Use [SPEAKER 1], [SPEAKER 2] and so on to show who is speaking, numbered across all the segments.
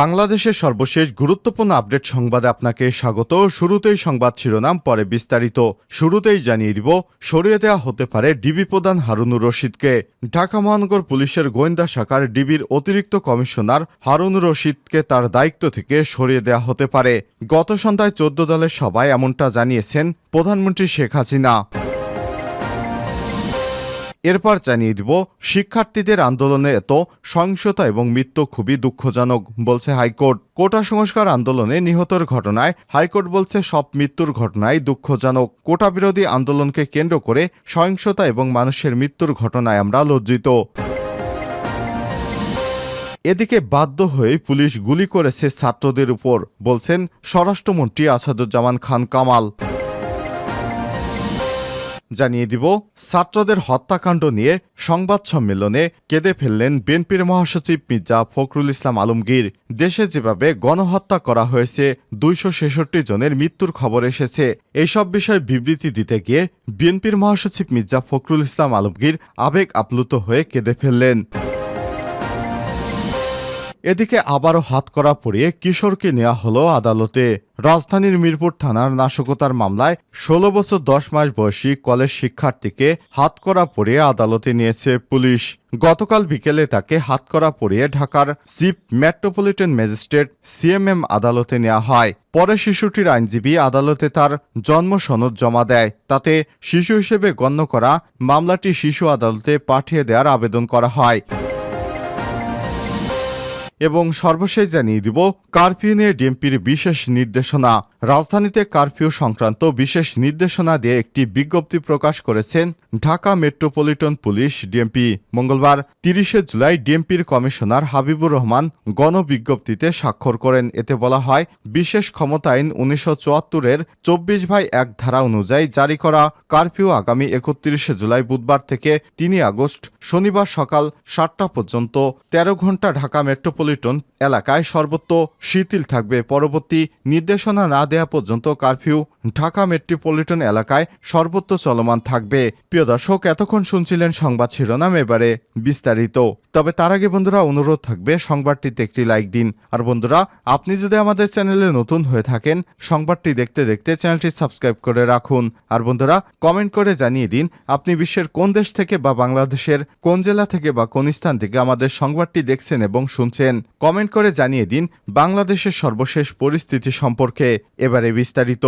[SPEAKER 1] বাংলাদেশের সর্বশেষ গুরুত্বপূর্ণ আপডেট সংবাদে আপনাকে স্বাগত। শুরুতেই সংবাদ শিরোনাম, পরে বিস্তারিত। শুরুতেই জানিয়ে দিব, সরিয়ে দেওয়া হতে পারে ডিবি প্রধান হারুনুর রশিদকে। ঢাকা মহানগর পুলিশের গোয়েন্দা শাখার ডিবির অতিরিক্ত কমিশনার হারুনুর রশিদকে তার দায়িত্ব থেকে সরিয়ে দেওয়া হতে পারে। গত সন্ধ্যায় চোদ্দ দলের সভায় এমনটা জানিয়েছেন প্রধানমন্ত্রী শেখ হাসিনা। এরপর জানিয়ে দিব, শিক্ষার্থীদের আন্দোলনে এত সহিংসতা এবং মৃত্যু খুবই দুঃখজনক, বলছে হাইকোর্ট। কোটা সংস্কার আন্দোলনে নিহতর ঘটনায় হাইকোর্ট বলছে সব মৃত্যুর ঘটনাই দুঃখজনক। কোটা বিরোধী আন্দোলনকে কেন্দ্র করে সহিংসতা এবং মানুষের মৃত্যুর ঘটনায় আমরা লজ্জিত। এদিকে বাধ্য হয়ে পুলিশ গুলি করেছে ছাত্রদের উপর, বলছেন স্বরাষ্ট্রমন্ত্রী আসাদুজ্জামান খান কামাল। জানিয়ে দিব, ছাত্রদের হত্যাকাণ্ড নিয়ে সংবাদ সম্মেলনে কেঁদে ফেললেন বিএনপির মহাসচিব মির্জা ফখরুল ইসলাম আলমগীর। দেশে যেভাবে গণহত্যা করা হয়েছে, দুইশো ছেষট্টি জনের মৃত্যুর খবর এসেছে। এইসব বিষয়ে বিবৃতি দিতে গিয়ে বিএনপির মহাসচিব মির্জা ফখরুল ইসলাম আলমগীর আবেগ আপ্লুত হয়ে কেঁদে ফেললেন। এদিকে আবারও হাতকড়া পরিয়ে কিশোরকে নেওয়া হলো আদালতে। রাজধানীর মিরপুর থানার নাশকতার মামলায় ষোলো বছর দশ মাস বয়সী কলেজ শিক্ষার্থীকে হাতকড়া পরিয়ে আদালতে নিয়েছে পুলিশ। গতকাল বিকেলে তাকে হাতকড়া পরিয়ে ঢাকার চিফ মেট্রোপলিটন ম্যাজিস্ট্রেট সিএমএম আদালতে নেওয়া হয়। পরে শিশুটির আইনজীবী আদালতে তার জন্ম সনদ জমা দেয়। তাতে শিশু হিসেবে গণ্য করা মামলাটি শিশু আদালতে পাঠিয়ে দেওয়ার আবেদন করা হয়। এবং সর্বশেষ জানিয়ে দিব, কারফিউ নিয়ে ডিএমপির বিশেষ নির্দেশনা। রাজধানীতে কারফিউ সংক্রান্ত বিশেষ নির্দেশনা দিয়ে একটি বিজ্ঞপ্তি প্রকাশ করেছেন ঢাকা মেট্রোপলিটন পুলিশ ডিএমপি। মঙ্গলবার তিরিশে জুলাই ডিএমপির কমিশনার হাবিবুর রহমান গণবিজ্ঞপ্তিতে স্বাক্ষর করেন। এতে বলা হয়, বিশেষ ক্ষমতা আইন উনিশশো চুয়াত্তরের চব্বিশ ভাই এক ধারা অনুযায়ী জারি করা কারফিউ আগামী একত্রিশে জুলাই বুধবার থেকে তিনই আগস্ট শনিবার সকাল সাতটা পর্যন্ত তেরো ঘণ্টা ঢাকা মেট্রোপলিটন এলাকায় সর্বত্র শিথিল থাকবে। পরবর্তী নির্দেশনা না দেয়া পর্যন্ত কারফিউ ঢাকা মেট্রোপলিটন এলাকায় সর্বত্র চলমান থাকবে। প্রিয় দর্শক, এতক্ষণ শুনছিলেন সংবাদ শিরোনাম, এবারে বিস্তারিত। তবে তার আগে বন্ধুরা, অনুরোধ থাকবে, সংবাদটিতে একটি লাইক দিন। আর বন্ধুরা, আপনি যদি আমাদের চ্যানেলে নতুন হয়ে থাকেন, সংবাদটি দেখতে দেখতে চ্যানেলটি সাবস্ক্রাইব করে রাখুন। আর বন্ধুরা, কমেন্ট করে জানিয়ে দিন, আপনি বিশ্বের কোন দেশ থেকে বা বাংলাদেশের কোন জেলা থেকে বা কোন স্থান থেকে আমাদের সংবাদটি দেখছেন এবং শুনছেন। কমেন্ট করে জানিয়ে দিন বাংলাদেশের সর্বশেষ পরিস্থিতি সম্পর্কে। এবারে বিস্তারিত।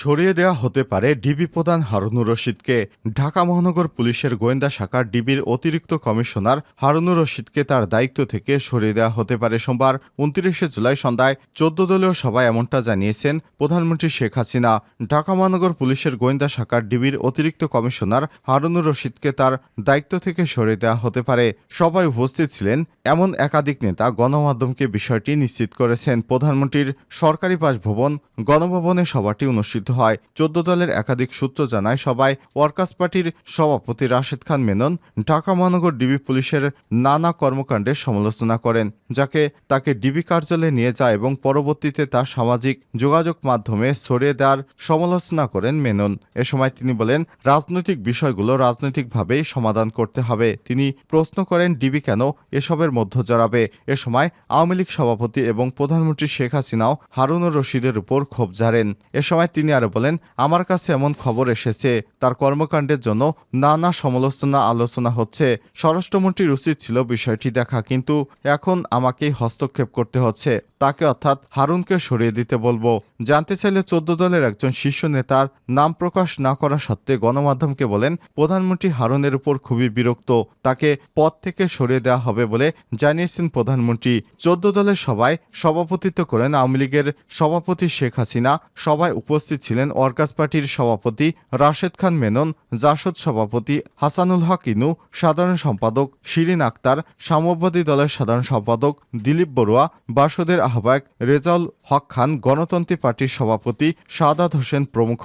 [SPEAKER 1] সরিয়ে দেওয়া হতে পারে ডিবি প্রধান হারুনুর রশিদকে। ঢাকা মহানগর পুলিশের গোয়েন্দা শাখার ডিবির অতিরিক্ত কমিশনার হারুনুর রশিদকে তার দায়িত্ব থেকে সরিয়ে দেওয়া হতে পারে সোমবার, উনত্রিশে জুলাই সন্ধ্যায়। চোদ্দ দলীয় সভায় এমনটা জানিয়েছেন প্রধানমন্ত্রী শেখ হাসিনা। ঢাকা মহানগর পুলিশের গোয়েন্দা শাখার ডিবির অতিরিক্ত কমিশনার হারুনুর রশিদকে তার দায়িত্ব থেকে সরিয়ে দেওয়া হতে পারে। সবাই উপস্থিত ছিলেন এমন একাধিক নেতা গণমাধ্যমকে বিষয়টি নিশ্চিত করেছেন। প্রধানমন্ত্রীর সরকারি বাসভবন, গণভবনে সভাটি অনুষ্ঠিত হয়। চোদ্দ দলের একাধিক সূত্র জানায় সবাই ওয়ার্কার্স পার্টির সভাপতি রাশেদ খান মেনন, ঢাকা মহানগর ডিবি পুলিশের নানা কর্মকাণ্ডের সমালোচনা করেন, যাকে তাকে ডিবি কার্যালয়ে নিয়ে যায় এবং পরবর্তীতে তা সামাজিক যোগাযোগ মাধ্যমে ছড়িয়ে দেওয়ার সমালোচনা করেন মেনন। এ সময় তিনি বলেন, রাজনৈতিক বিষয়গুলো রাজনৈতিকভাবেই সমাধান করতে হবে। তিনি প্রশ্ন করেন, ডিবি কেন এসবের মধ্য জড়াবে? এ সময় আওয়ামী লীগ সভাপতি এবং প্রধানমন্ত্রী শেখ হাসিনাও হারুনুর রশিদের উপর ক্ষোভ ঝাড়েন এ সময় তিনি আরও বলেন, আমার কাছে এমন খবর এসেছে। তার কর্মকাণ্ডের জন্য নানা সমালোচনা আলোচনা হচ্ছে। স্বরাষ্ট্রমন্ত্রীর উচিত ছিল বিষয়টি দেখা, কিন্তু এখন আমাকেই হস্তক্ষেপ করতে হচ্ছে। তাকে অর্থাৎ হারুনকে সরিয়ে দিতে বলব। জানতে চাইলে চোদ্দ দলের একজন শীর্ষ নেতার নাম প্রকাশ না করা সত্ত্বে গণমাধ্যমকে বলেন, প্রধানমন্ত্রী হারুনের উপর খুবই বিরক্ত। তাকে পদ থেকে সরিয়ে দেওয়া হবে বলে জানিয়েছেন প্রধানমন্ত্রী। চোদ্দ দলের সভায় সভাপতিত্ব করেন আওয়ামী লীগের সভাপতি শেখ হাসিনা। সভায় উপস্থিত ছিলেন ওয়ার্কার্স পার্টির সভাপতি রাশেদ খান মেনন, জাসদ সভাপতি হাসানুল হক ইনু, সাধারণ সম্পাদক শিরিন আক্তার, সাম্যবাদী দলের সাধারণ সম্পাদক দিলীপ বড়ুয়া, বাসদের আহ্বায়ক রেজাউল হক খান গণতন্ত্রী পার্টির সভাপতি সাদাত হোসেন প্রমুখ।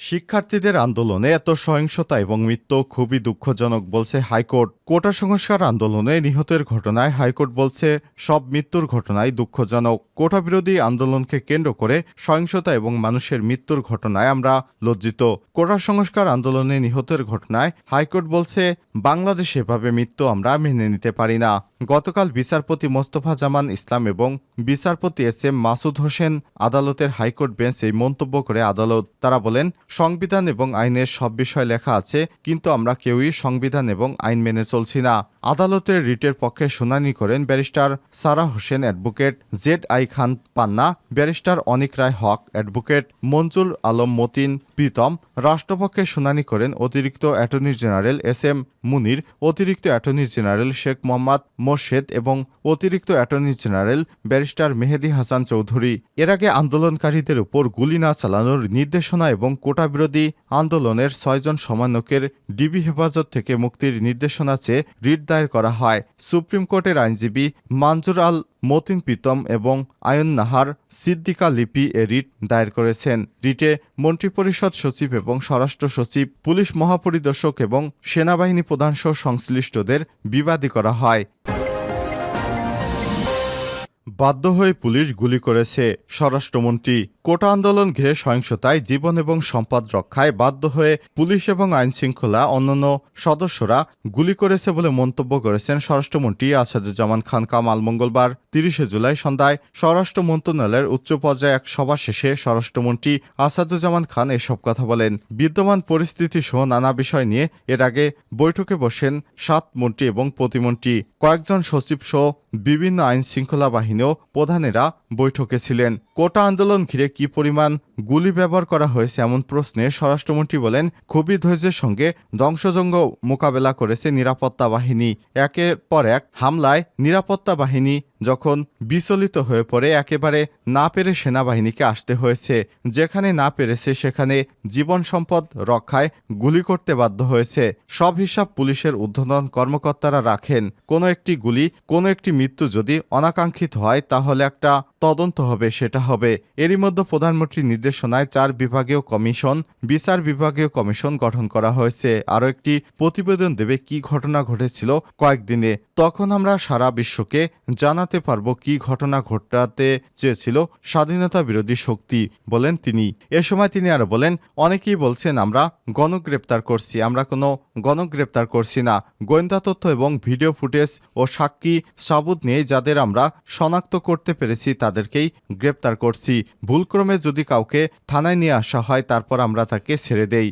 [SPEAKER 1] শিক্ষার্থীদের আন্দোলনে এত সহিংসতা এবং মৃত্যু খুবই দুঃখজনক বলছে হাইকোর্ট। কোটা সংস্কার আন্দোলনে নিহতের ঘটনায় হাইকোর্ট বলছে সব মৃত্যুর ঘটনায় দুঃখজনক। কোটা বিরোধী আন্দোলনকে কেন্দ্র করে সহিংসতা এবং মানুষের মৃত্যুর ঘটনায় আমরা লজ্জিত। কোটা সংস্কার আন্দোলনে নিহতের ঘটনায় হাইকোর্ট বলছে, বাংলাদেশে এভাবে মৃত্যু আমরা মেনে নিতে পারি না। গতকাল বিচারপতি মোস্তফা জামান ইসলাম এবং বিচারপতি এস এম মাসুদ হোসেন আদালতের হাইকোর্ট বেঞ্চ এই মন্তব্য করে আদালত। তারা বলেন সংবিধান এবং আইনের সব বিষয় লেখা আছে, কিন্তু আমরা কেউই সংবিধান এবং আইন মেনে চলছি না। আদালতের রিটের পক্ষে শুনানি করেন barrister Sara Hossain advocate Z I Khan Panna, barrister Anik Roy Haque advocate Manzur Alam Matin Pritam, রাষ্ট্রপক্ষে শুনানি করেন অতিরিক্ত attorney general S M Munir, অতিরিক্ত অ্যাটর্নি জেনারেল শেখ মোহাম্মদ মোর্শেদ এবং অতিরিক্ত attorney general barrister Mehedi Hasan Chowdhury. এর আগে আন্দোলনকারীদের উপর গুলি না চালানোর নির্দেশনা এবং কোটা বিরোধী আন্দোলনের ছয়জন সমন্বয়কের ডিবি হেফাজত থেকে মুক্তির নির্দেশনা চেয়ে রিট দায়ের করা হয়। সুপ্রিম কোর্টের আইনজীবী মানজুর আল মতিন প্রীতম এবং আয়ন নাহার সিদ্দিকা লিপি এ রিট দায়ের করেছেন। রিটে মন্ত্রিপরিষদ সচিব এবং স্বরাষ্ট্র সচিব, পুলিশ মহাপরিদর্শক এবং সেনাবাহিনী প্রধানসহ সংশ্লিষ্টদের বিবাদী করা হয়। বাধ্য হয়ে পুলিশ গুলি করেছে। স্বরাষ্ট্রমন্ত্রী, কোটা আন্দোলন ঘিরে সহিংসতায় জীবন এবং সম্পদ রক্ষায় বাধ্য হয়ে পুলিশ এবং আইন শৃঙ্খলা অন্যান্য সদস্যরা গুলি করেছে বলে মন্তব্য করেছেন স্বরাষ্ট্রমন্ত্রী আসাদুজ্জামান খান কামাল মঙ্গলবার, তিরিশে জুলাই সন্ধ্যায় স্বরাষ্ট্র মন্ত্রণালয়ের উচ্চ পর্যায়ে এক সভা শেষে স্বরাষ্ট্রমন্ত্রী আসাদুজ্জামান খান এসব কথা বলেন। বিদ্যমান পরিস্থিতি সহ নানা বিষয় নিয়ে এর আগে বৈঠকে বসেন সাত মন্ত্রী এবং প্রতিমন্ত্রী। কয়েকজন সচিব সহ বিভিন্ন আইন শৃঙ্খলা বাহিনীও প্রধানেরা বৈঠকে ছিলেন। কোটা আন্দোলন ঘিরে কি পরিমাণ গুলি ব্যবহার করা হয়েছে এমন প্রশ্নে স্বরাষ্ট্রমন্ত্রী বলেন খুবই ধৈর্যের সঙ্গে ধ্বংসজঙ্গ মোকাবেলা করেছে নিরাপত্তা বাহিনী। একের পর এক হামলায় নিরাপত্তা বাহিনী যখন বিচলিত হয়ে পড়ে, একেবারে না পেরে সেনাবাহিনীকে আসতে হয়েছে। যেখানে না পেরেছে, সেখানে জীবন সম্পদ রক্ষায় গুলি করতে বাধ্য হয়েছে। সব হিসাব পুলিশের ঊর্ধ্বতন কর্মকর্তারা রাখেন। কোনো একটি গুলি, কোনো একটি মৃত্যু যদি অনাকাঙ্ক্ষিত হয়, তাহলে একটা তদন্ত হবে, সেটা হবে। এরই মধ্যে প্রধানমন্ত্রীর নির্দেশনায় চার বিভাগীয় কমিশন, বিচার বিভাগীয় কমিশন গঠন করা হয়েছে। আরও একটি প্রতিবেদন দেবে কি ঘটনা ঘটেছিল কয়েকদিনে। তখন আমরা সারা বিশ্বকে জানাতে পারব কি ঘটনা ঘটাতে চেয়েছিল স্বাধীনতা বিরোধী শক্তি, বলেন তিনি। এ সময় তিনি আরও বলেন, অনেকেই বলছেন আমরা গণগ্রেপ্তার করছি, আমরা কোনো গণগ্রেপ্তার করছি না। গোয়েন্দা তথ্য এবং ভিডিও ফুটেজ ও সাক্ষী সাবুত নিয়ে যাদের আমরা শনাক্ত করতে পেরেছি তাদেরকেই গ্রেপ্তার করছি। ভুলক্রমে যদি কাউকে থানায় নিয়ে আসা হয়, তারপর আমরা তাকে ছেড়ে দেই।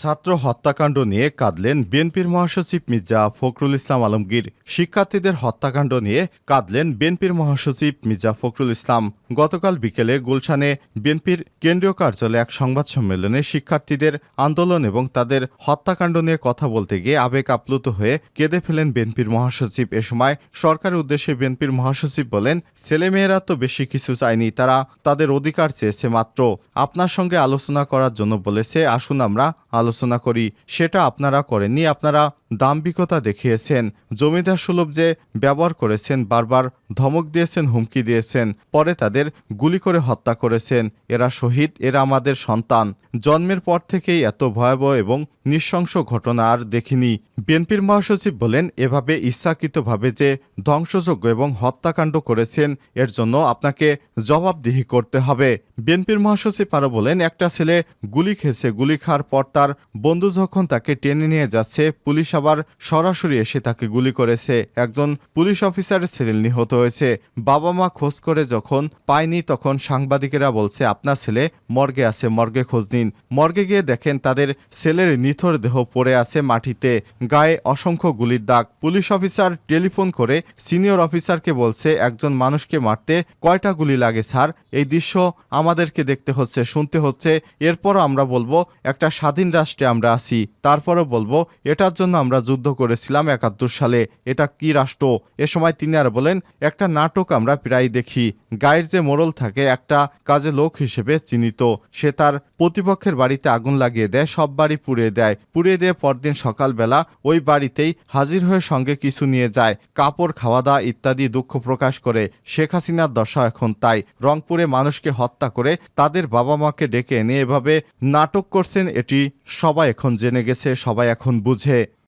[SPEAKER 1] ছাত্র হত্যাকাণ্ড নিয়ে কাঁদলেন বিএনপির মহাসচিব মির্জা ফখরুল ইসলাম আলমগীর। শিক্ষার্থীদের হত্যাকাণ্ড নিয়ে কাঁদলেন বিএনপির মহাসচিব মির্জা ফখরুল ইসলাম। গতকাল বিকেলে গুলশানে বিএনপির কেন্দ্রীয় কার্যালয়ে এক সংবাদ সম্মেলনে শিক্ষার্থীদের আন্দোলন এবং তাদের হত্যাকাণ্ড নিয়ে কথা বলতে গিয়ে আবেগ আপ্লুত হয়ে কেঁদে ফেলেন বিএনপির মহাসচিব। এ সময় সরকারের উদ্দেশ্যে বিএনপির মহাসচিব বলেন, ছেলেমেয়েরা তো বেশি কিছু চায়নি, তারা তাদের অধিকার চেয়েছে মাত্র। আপনার সঙ্গে আলোচনা করার জন্য বলেছে, আসুন আমরা আলোচনা করি সেটা আপনারা করেননি আপনারা দাম্ভিকতা দেখিয়েছেন, জমিদার সুলভ যে ব্যবহার করেছেন বারবার ধমক দিয়েছেন, হুমকি দিয়েছেন, পরে তাদের গুলি করে হত্যা করেছেন। এরা শহীদ, এরা আমাদের সন্তান। জন্মের পর থেকেই এত ভয়াবহ এবং নৃশংস ঘটনা আর দেখিনি। বিএনপির মহাসচিব বলেন, এভাবে ইচ্ছাকৃতভাবে যে ধ্বংসযোগ্য এবং হত্যাকাণ্ড করেছেন, এর জন্য আপনাকে জবাবদিহি করতে হবে। বিএনপির মহাসচিব আরও বলেন, একটা ছেলে গুলি খেয়েছে, গুলি খাওয়ার পর তার বন্ধু যখন তাকে টেনে নিয়ে যাচ্ছে, পুলিশ আবার সরাসরি এসে তাকে গুলি করেছে। একজন পুলিশ অফিসারের ছেলে নিহত হয়েছে। বাবা মা খোঁজ করে যখন পায়নি তখন সাংবাদিকেরা বলছে, আপনার ছেলে মর্গে আছে, মর্গে খোঁজ নিন। মর্গে গিয়ে দেখেন তাদের ছেলের নিথর দেহ পড়ে আছে মাটিতে। গায়ে অসংখ্য গুলির দাগ। পুলিশ অফিসার টেলিফোন করে সিনিয়র অফিসারকে বলছে, একজন মানুষকে মারতে কয়টা গুলি লাগে স্যার? এই দৃশ্য আমাদেরকে দেখতে হচ্ছে, শুনতে হচ্ছে। এরপরও আমরা বলব, একটা স্বাধীন রাষ্ট্রে আমরা আছি। তারপরও বলব, এটার জন্য আমরা যুদ্ধ করেছিলাম একাত্তর সালে। এটা কি রাষ্ট্র? এ সময় তিনি আর বলেন, একটা নাটক আমরা প্রায় দেখি। গায়ের যে মোড়ল থাকে, একটা কাজে লোক হিসেবে চিহ্নিত। সে তার প্রতিপক্ষের বাড়িতে আগুন লাগিয়ে দেয়, সব বাড়ি পুড়িয়ে দেয়। পুড়িয়ে দিয়ে পরদিন সকালবেলা ওই বাড়িতেই হাজির হয়ে সঙ্গে কিছু নিয়ে যায়। কাপড় খাওয়া দাওয়া ইত্যাদি দুঃখ প্রকাশ করে। শেখ হাসিনার দশা এখন তাই। রংপুরে মানুষকে হত্যা করে তাদের বাবা মাকে ডেকে এনে এভাবে নাটক করছেন, এটি সবাই এখন জেনে গেছে, সবাই এখন বুঝে।